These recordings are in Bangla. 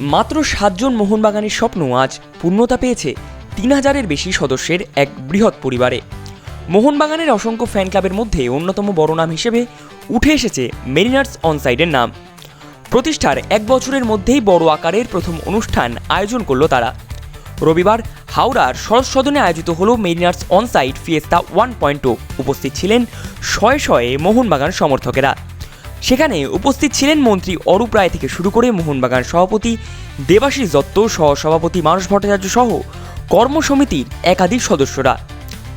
মাত্র সাতজন মোহনবাগানের স্বপ্ন আজ পূর্ণতা পেয়েছে তিন হাজারের বেশি সদস্যের এক বৃহৎ পরিবারে। মোহনবাগানের অসংখ্য ফ্যান ক্লাবের মধ্যে অন্যতম বড় নাম হিসেবে উঠে এসেছে মেরিনার্স অনসাইডের নাম। প্রতিষ্ঠার এক বছরের মধ্যেই বড় আকারের প্রথম অনুষ্ঠান আয়োজন করল তারা। রবিবার হাওড়ার সরস সদনে আয়োজিত হলো mariners onsite fiesta one point উপস্থিত ছিলেন শয়ে শয়ে মোহনবাগান সমর্থকেরা। সেখানে উপস্থিত ছিলেন মন্ত্রী অরূপ রায় থেকে শুরু করে মোহনবাগান সভাপতি দেবাশিস দত্ত সহ সভাপতি মানস ভট্টাচার্য সহ কর্মসমিতির একাধিক সদস্যরা।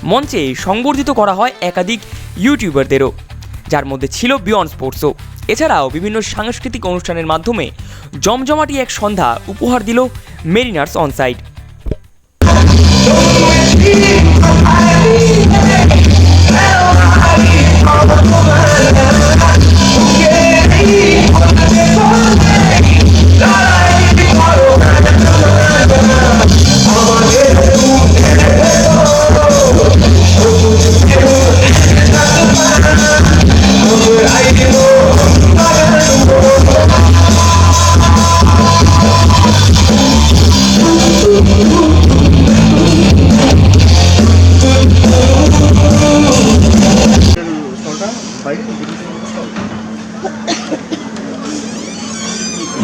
মঞ্চে সংবর্ধিত করা হয় একাধিক ইউটিউবারদেরও, যার মধ্যে ছিল বিয়ন্ড স্পোর্টসও। এছাড়াও বিভিন্ন সাংস্কৃতিক অনুষ্ঠানের মাধ্যমে জমজমাটি এক সন্ধ্যা উপহার দিল মেরিনার্স অনসাইট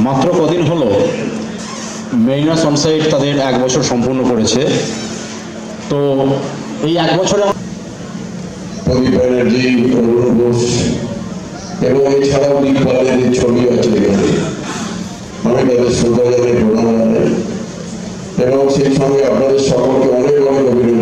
মাত্র কদিন হলো মেরিনা সনসাইট তাদের এক বছর সম্পূর্ণ করেছে। তো এই এক বছরে প্রদীপ ব্যানার্জি অরুণ ঘোষ, এবং এছাড়াও যে ছবি আছে সেই সঙ্গে আপনাদের সকলকে অনেক অনেক অভিনন্দন।